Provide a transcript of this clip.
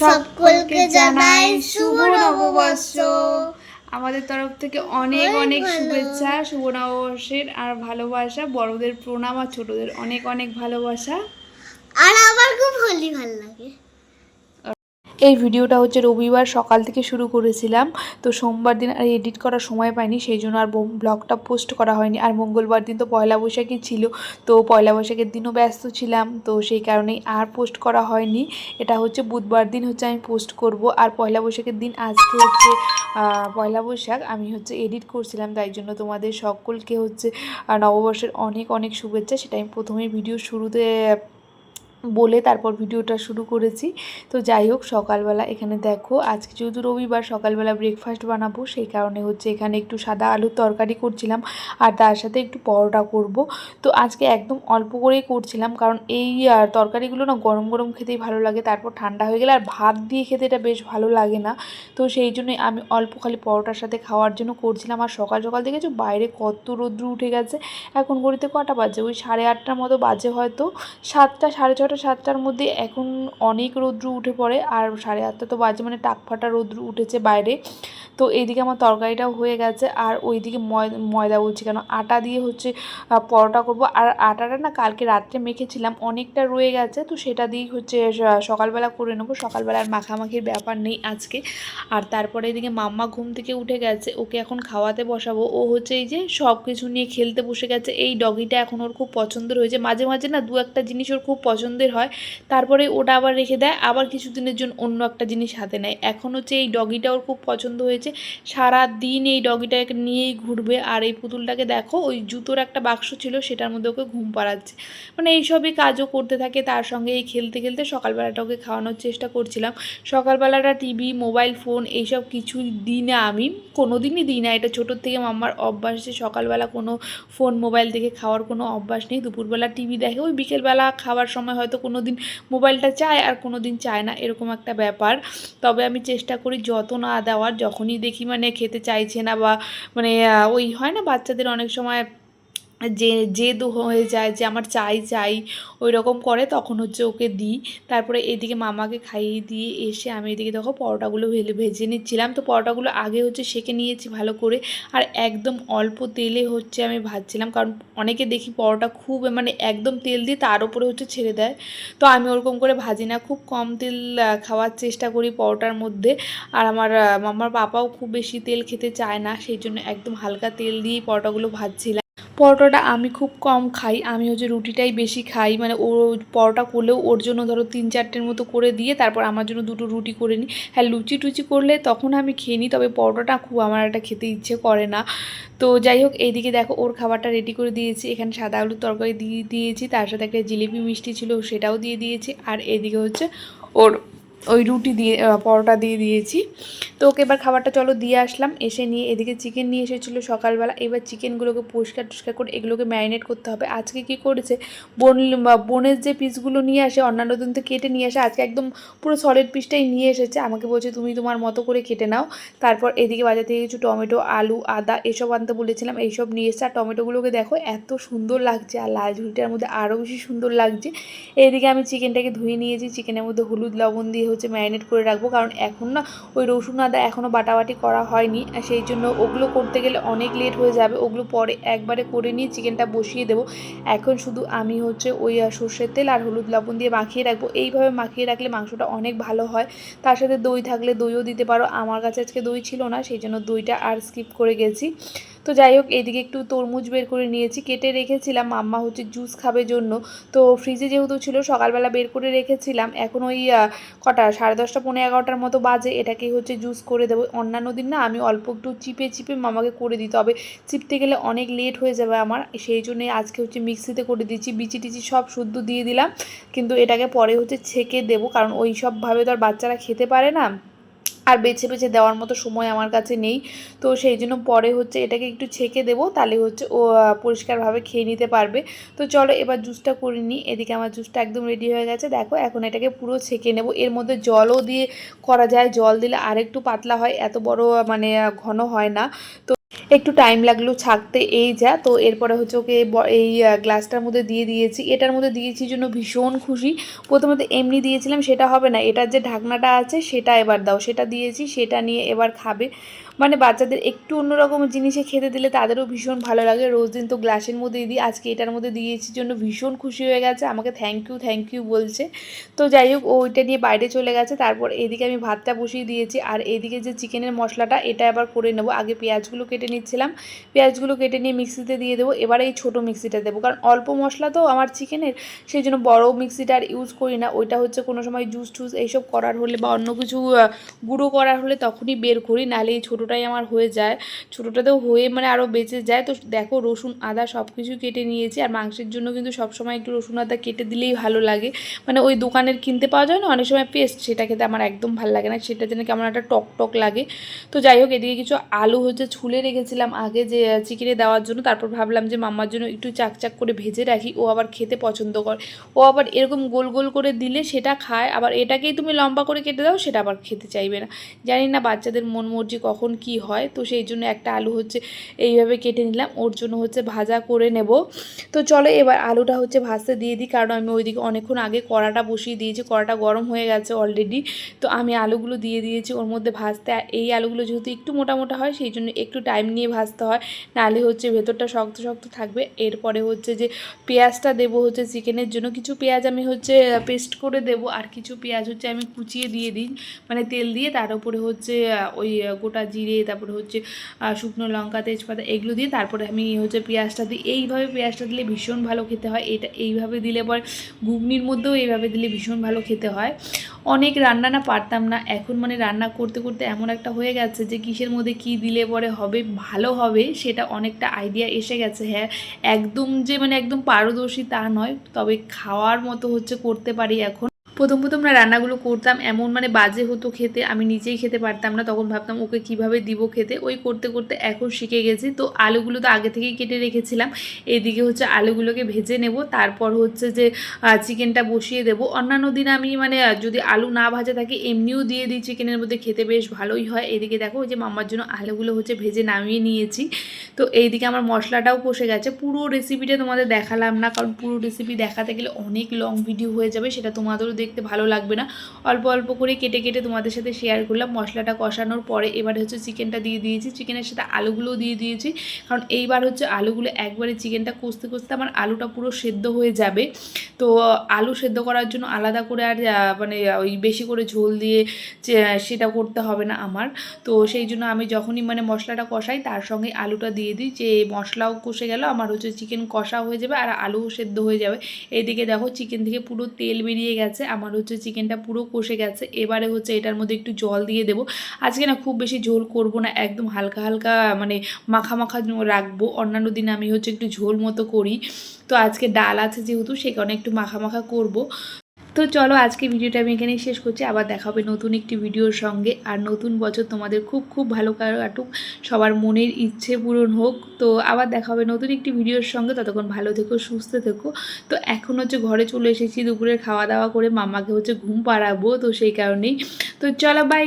সকলকে জানাই শুভ নববর্ষ। আমাদের তরফ থেকে অনেক অনেক শুভেচ্ছা শুভ নববর্ষের আর ভালোবাসা বড়দের প্রণাম আর ছোটদের অনেক অনেক ভালোবাসা। আর আমার খুব হোলি ভালো লাগে এই ভিডিওটা হচ্ছে রবিবার সকাল থেকে শুরু করেছিলাম, তো সোমবার দিন আর এডিট করার সময় পাইনি, সেই জন্য আর ব্লগটা পোস্ট করা হয়নি। আর মঙ্গলবার দিন তো পয়লা বৈশাখী ছিল, তো পয়লা বৈশাখের দিনও ব্যস্ত ছিলাম, তো সেই কারণেই আর পোস্ট করা হয়নি। এটা হচ্ছে বুধবার দিন হচ্ছে আমি পোস্ট করব, আর পয়লা বৈশাখের দিন আজকে হচ্ছে পয়লা বৈশাখ আমি হচ্ছে এডিট করছিলাম, তাই জন্য তোমাদের সকলকে হচ্ছে নববর্ষের অনেক অনেক শুভেচ্ছা, সেটা আমি প্রথমেই ভিডিও শুরুতে বলে তারপর ভিডিওটা শুরু করেছি। তো যাই হোক, সকালবেলা এখানে দেখো, আজকে যেহেতু রবিবার, সকালবেলা ব্রেকফাস্ট বানাবো, সেই কারণে হচ্ছে এখানে একটু সাদা আলুর তরকারি করছিলাম আর তার সাথে একটু পরোটা করব। তো আজকে একদম অল্প করেই করছিলাম কারণ এই তরকারিগুলো না গরম গরম খেতেই ভালো লাগে, তারপর ঠান্ডা হয়ে গেলে আর ভাত দিয়ে খেতে এটা বেশ ভালো লাগে না। তো সেই জন্যই আমি অল্প খালি পরোটার সাথে খাওয়ার জন্য করছিলাম আর সকাল সকাল দেখেছ বাইরে কত রৌদ্র উঠে গেছে। এখন ঘড়িতে কটা বাজে? ওই সাড়ে আটটার মতো বাজে হয়তো, সাতটা, সাড়ে ছটা সাতটার মধ্যে এখন অনেক রৌদ্র উঠে পড়ে, আর সাড়ে আটটা তো বাজে মানে টাক ফাটা রৌদ্র উঠেছে বাইরে। তো এইদিকে আমার তরকারিটাও হয়ে গেছে, আর ওইদিকে ময়- ময়দা বলছি কেন, আটা দিয়ে হচ্ছে পরোটা করব। আর আটাটা না কালকে রাত্রে মেখেছিলাম, অনেকটা রয়ে গেছে, তো সেটা দিয়েই হচ্ছে সকালবেলা করে নেব। সকালবেলা আর মাখামাখির ব্যাপার নেই আজকে। আর তারপরে এদিকে মাম্মা ঘুম থেকে উঠে গেছে, ওকে এখন খাওয়াতে বসাবো। ও হচ্ছে এই যে সব কিছু নিয়ে খেলতে বসে গেছে। এই ডগিটা এখন ওর খুব পছন্দের হয়েছে। মাঝে মাঝে না দু একটা জিনিস ওর খুব পছন্দের হয়, তারপরে ওটা আবার রেখে দেয়, আবার কিছুদিনের জন্য অন্য একটা জিনিস হাতে নেয়। এখন হচ্ছে এই ডগিটা ওর খুব পছন্দ হয়েছে। সারা দিন এই ডগিটাকে নিয়েই ঘুরবে, আর এই পুতুলটাকে দেখো, ওই জুতোর একটা বাক্স ছিল, সেটার মধ্যে ওকে ঘুম পাড়াচ্ছে। মানে এইসবই কাজও করতে থাকে, তার সঙ্গে এই খেলতে খেলতে সকালবেলাটা ওকে খাওয়ানোর চেষ্টা করছিলাম। সকালবেলাটা টিভি, মোবাইল ফোন, এইসব কিছু দিই না আমি কোনো দিনই দিই না। এটা ছোটোর থেকে মাম্মার অভ্যাস যে সকালবেলা কোনো ফোন, মোবাইল দেখে খাওয়ার কোনো অভ্যাস নেই। দুপুরবেলা টিভি দেখে, ওই বিকেলবেলা খাওয়ার সময় হয়তো কোনো দিন মোবাইলটা চায় আর কোনো দিন চায় না, এরকম একটা ব্যাপার। তবে আমি চেষ্টা করি যত না দেওয়ার, যখনই দেখি মানে খেতে চাইছে না বা মানে ওই হয় না বাচ্চাদের অনেক সময় যে জেদ হয়ে যায়, যে আমার চাই চাই ওই রকম করে তখন হচ্ছে ওকে দিই। তারপরে এদিকে মামাকে খাইয়ে দিয়ে এসে আমি এদিকে দেখো পরোটাগুলো ভেজে নিচ্ছিলাম। তো পরোটাগুলো আগে হচ্ছে সেকে নিয়েছি ভালো করে। আর একদম অল্প তেলে হচ্ছে আমি ভাজছিলাম। কারণ অনেকে দেখি পরোটা খুব মানে একদম তেল দিয়ে তার উপরে হচ্ছে ছেড়ে দেয়। তো আমি ওরকম করে ভাজি না। খুব কম তেল খাওয়ার চেষ্টা করি পরোটার মধ্যে। আর আমার মামার পাপাও খুব বেশি তেল খেতে চায় না। সেই জন্য একদম হালকা তেল দিয়েই পরোটাগুলো ভাজছিলাম। পরোটাটা আমি খুব কম খাই। আমি হচ্ছে রুটিটাই বেশি খাই। মানে ও পরোটা করলেও ওর জন্য ধরো তিন চারটের মতো করে দিয়ে তারপর আমার জন্য দুটো রুটি করে নিই। হ্যাঁ লুচি টুচি করলে তখন আমি খেয়ে নিই, তবে পরোটাটা খুব আমার একটা খেতে ইচ্ছে করে না। তো যাই হোক, এইদিকে দেখো ওর খাবারটা রেডি করে দিয়েছি। এখানে সাদা আলুর তরকারি দিয়ে দিয়েছি। তার সাথে একটা জিলিপি মিষ্টি ছিল, সেটাও দিয়ে দিয়েছি। আর এদিকে হচ্ছে ওর ওই রুটি দিয়ে পরোটা দিয়ে দিয়েছি। তো ওকে এবার খাবারটা চলো দিয়ে আসলাম। এসে নিয়ে এদিকে চিকেন নিয়ে এসেছিল সকালবেলা। এবার চিকেনগুলোকে পরিষ্কার টরিষ্কার করে এগুলোকে ম্যারিনেট করতে হবে। আজকে কি করেছে? বোন বোনের যে পিসগুলো নিয়ে আসে, অন্যান্য দিন তো কেটে নিয়ে আসে, আজকে একদম পুরো সলিড পিসটাই নিয়ে এসেছে। আমাকে বলছে, তুমি তোমার মতো করে কেটে নাও। তারপর এদিকে বাজার থেকে কিছু টমেটো, আলু, আদা এসব আনতে বলেছিলাম। এইসব নিয়ে এসছে। আর টমেটোগুলোকে দেখো, এত সুন্দর লাগছে। আর লাল ঝুড়িটার মধ্যে আরও বেশি সুন্দর লাগছে। এইদিকে আমি চিকেনটাকে ধুয়ে নিয়েছি। চিকেনের মধ্যে হলুদ, লবণ দিয়ে হচ্ছে ম্যারিনেট করে রাখব। কারণ এখন না ওই রসুন আদা এখনও বাটাবাটি করা হয়নি। সেই জন্য ওগুলো করতে গেলে অনেক লেট হয়ে যাবে। ওগুলো পরে একবারে করে নিয়ে চিকেনটা বসিয়ে দেবো। এখন শুধু আমি হচ্ছে ওই সর্ষের তেল আর হলুদ লবণ দিয়ে মাখিয়ে রাখব। এইভাবে মাখিয়ে রাখলে মাংসটা অনেক ভালো হয়। তার সাথে দই থাকলে দইও দিতে পারো। আমার কাছে আজকে দই ছিল না, সেই জন্য দইটা আর স্কিপ করে গেছি। তো যাই হোক এইদিকে একটু তরমুজ বের করে নিয়েছি। কেটে রেখেছিলাম, মাম্মা হচ্ছে জুস খাবে জন্য। তো ফ্রিজে যেহেতু ছিল, সকালবেলা বের করে রেখেছিলাম। এখন ওই কটা, সাড়ে দশটা পনেরো এগারোটার মতো বাজে। এটাকে হচ্ছে জুস করে দেবো। অন্যান্য দিন না, আমি অল্প একটু চিপে চিপে মামাকে করে দিই। তবে চিপতে গেলে অনেক লেট হয়ে যাবে আমার। সেই জন্যই আজকে হচ্ছে মিক্সিতে করে দিচ্ছি বিচি টিচি সব শুদ্ধ দিয়ে দিলাম। কিন্তু এটাকে পরে হচ্ছে ছেঁকে দেবো। কারণ ওই সবভাবে তো আর বাচ্চারা খেতে পারে না। আর বেছে বেছে দেওয়ার মতো সময় আমার কাছে নেই। তো সেই জন্য পরে হচ্ছে এটাকে একটু ছেঁকে দেবো, তাহলে হচ্ছে ও পরিষ্কারভাবে খেয়ে নিতে পারবে। তো চলো এবার জুসটা করে নিই। এদিকে আমার জুসটা একদম রেডি হয়ে গেছে। দেখো, এখন এটাকে পুরো ছেঁকে নেব। এর মধ্যে জলও দিয়ে করা যায়। জল দিলে আরেকটু পাতলা হয়। এত বড় মানে ঘন হয় না। তো একটু টাইম লাগল ছাকতে এই যা। তো এরপরে হচ্ছে ওকে এই গ্লাসটার মধ্যে দিয়ে দিয়েছি। এটার মধ্যে দিয়েছি জন্য ভীষণ খুশি। প্রথমত এমনি দিয়েছিলাম, সেটা হবে না। এটার যে ঢাকনাটা আছে, সেটা এবার দাও। সেটা দিয়েছি, সেটা নিয়ে এবার খাবে। মানে বাচ্চাদের একটু অন্যরকম জিনিসে খেতে দিলে তাদেরও ভীষণ ভালো লাগে। রোজ দিন তো গ্লাসের মধ্যে দিই, আজকে এটার মধ্যে দিয়েছি জন্য ভীষণ খুশি হয়ে গেছে, আমাকে থ্যাংক ইউ থ্যাংক ইউ বলছে। তো যাই হোক ওইটা নিয়ে বাইরে চলে গেছে, তারপর এদিকে আমি ভাতটা বসিয়ে দিয়েছি, আর এদিকে যে চিকেনের মশলাটা, এটা আবার করে নেব। আগে পেঁয়াজগুলো কেটে নিচ্ছিলাম, পেঁয়াজগুলো কেটে নিয়ে মিক্সিতে দিয়ে দেবো, এবার এই ছোটো মিক্সিটা দেবো। কারণ অল্প মশলা তো আমার চিকেনের, সেই জন্য বড়ো মিক্সিটা আর ইউজ করি না। ওইটা হচ্ছে কোনো সময় জুস টুস এইসব করার হলে বা অন্য কিছু গুঁড়ো করার হলে তখনই বের করি, নাহলে এই ছোটোটাই আমার হয়ে যায়। ছোটোটাতেও হয়ে মানে আরও বেঁচে যায়। তো দেখো রসুন, আদা সব কিছু কেটে নিয়েছি। আর মাংসের জন্য কিন্তু সবসময় একটু রসুন, আদা কেটে দিলেই ভালো লাগে। মানে ওই দোকানের কিনতে পাওয়া যায় না? অনেক সময় পেস্ট সেটা খেতে আমার একদম ভালো লাগে না। সেটা যেন কেমন একটা টক টক লাগে। তো যাই হোক, এদিকে কিছু আলু হচ্ছে ছুলে রেখেছিলাম আগে যে চিকেনে দেওয়ার জন্য। তারপর ভাবলাম যে মাম্মার জন্য একটু চাকচাক করে ভেজে রাখি। ও আবার খেতে পছন্দ করে। ও আবার এরকম গোল গোল করে দিলে সেটা খায়। আবার এটাকেই তুমি লম্বা করে কেটে দাও, সেটা আবার খেতে চাইবে না। জানি না বাচ্চাদের মন মর্জি কখন কি হয়? তো সেই জন্য একটা আলু হচ্ছে এইভাবে কেটে নিলাম। ওর জন্য হচ্ছে ভাজা করে নেব। তো চলো এবার আলুটা হচ্ছে ভাজতে দিয়ে দিই, কারণ আমি ওইদিকে অনেকক্ষণ আগে কড়াটা বসিয়ে দিয়েছি, কড়াটা গরম হয়ে গেছে অলরেডি তো আমি আলুগুলো দিয়ে দিয়েছি ওর মধ্যে ভাজতে। এই আলুগুলো যেহেতু একটু মোটা মোটা হয়, সেই জন্য একটু টাইম নিয়ে ভাজতে হয়। নাহলে হচ্ছে ভেতরটা শক্ত শক্ত থাকবে। এরপরে হচ্ছে যে পেঁয়াজটা দেবো হচ্ছে চিকেনের জন্য। কিছু পেঁয়াজ আমি হচ্ছে পেস্ট করে দেব। আর কিছু পেঁয়াজ হচ্ছে আমি কুচিয়ে দিয়ে দিই মানে তেল দিয়ে। তার উপরে হচ্ছে ওই গোটা গোটা জিরে, তারপরে হচ্ছে শুকনো লঙ্কা, তেজপাতা, এগুলো দিয়ে তারপরে আমি হচ্ছে পেঁয়াজটা দিই। এইভাবে পেঁয়াজটা দিলে ভীষণ ভালো খেতে হয়। এটা এইভাবে দিলে পর ঘুগনির মধ্যেও এইভাবে দিলে ভীষণ ভালো খেতে হয়। অনেক রান্না না পারতাম না। এখন মানে রান্না করতে করতে এমন একটা হয়ে গেছে যে কিসের মধ্যে কি দিলে পরে হবে, ভালো হবে সেটা অনেকটা আইডিয়া এসে গেছে। হ্যাঁ একদম যে মানে একদম পারদর্শী তা নয়। তবে খাওয়ার মতো হচ্ছে করতে পারি এখন। প্রথম প্রথম না রান্নাগুলো করতাম, এমন মানে বাজে হতো খেতে, আমি নিজেই খেতে পারতাম না, তখন ভাবতাম ওকে কীভাবে দিব খেতে, ওই করতে করতে এখন শিখে গেছি। তো আলুগুলো তো আগে থেকেই কেটে রেখেছিলাম, এদিকে হচ্ছে আলুগুলোকে ভেজে নেব, তারপর হচ্ছে যে চিকেনটা বসিয়ে দেব। অন্যান্য দিন আমি মানে যদি আলু না ভাজা থাকে, এমনিও দিয়ে দিই চিকেনের মধ্যে, খেতে বেশ ভালোই হয়। এদিকে দেখো ওই যে মাম্মার জন্য আলুগুলো হচ্ছে ভেজে নামিয়ে নিয়েছি। তো এইদিকে আমার মশলাটাও কষে গেছে। পুরো রেসিপিটা তোমাদের দেখালাম না, কারণ পুরো রেসিপি দেখাতে গেলে অনেক লং ভিডিও হয়ে যাবে, সেটা তোমাদেরও দেখতে ভালো লাগবে না। অল্প অল্প করে কেটে কেটে তোমাদের সাথে শেয়ার করলাম। মশলাটা কষানোর পরে এবার হচ্ছে চিকেনটা দিয়ে দিয়েছি। চিকেনের সাথে আলুগুলোও দিয়ে দিয়েছি। কারণ এইবার হচ্ছে আলুগুলো একবারে চিকেনটা কষতে কষতে আমার আলুটা পুরো সেদ্ধ হয়ে যাবে। তো আলু সেদ্ধ করার জন্য আলাদা করে আর মানে ওই বেশি করে ঝোল দিয়ে সেটা করতে হবে না আমার। তো সেই জন্য আমি যখনই মানে মশলাটা কষাই, তার সঙ্গে আলুটা দিয়ে দিই। যে মশলাও কষে গেল, আমার হচ্ছে চিকেন কষা হয়ে যাবে আর আলুও সেদ্ধ হয়ে যাবে। এইদিকে দেখো চিকেন থেকে পুরো তেল বেরিয়ে গেছে। আমার হচ্ছে চিকেনটা পুরো কষে গেছে। এবারে হচ্ছে এটার মধ্যে একটু জল দিয়ে দেবো। আজকে না খুব বেশি ঝোল করব না, একদম হালকা হালকা মানে মাখা মাখা রাখব। অন্যান্য দিন আমি হচ্ছে একটু ঝোল মতো করি। তো আজকে ডাল আছে যেহেতু, সে কারণে একটু মাখা মাখা করব। তো চলো আজকে ভিডিওটা আমি এখানেই শেষ করছি। আবার দেখা হবে নতুন একটি ভিডিওর সঙ্গে। আর নতুন বছর তোমাদের খুব খুব ভালো কাটুক। সবার মনের ইচ্ছে পূরণ হোক। তো আবার দেখা হবে নতুন একটি ভিডিওর সঙ্গে। ততক্ষণ ভালো থেকো, সুস্থ থেকো। তো এখন হচ্ছে ঘরে চলে এসেছি দুপুরে খাওয়া দাওয়া করে। মামাকে হচ্ছে ঘুম পাড়াবো তো সেই কারণেই। তো চলো বাই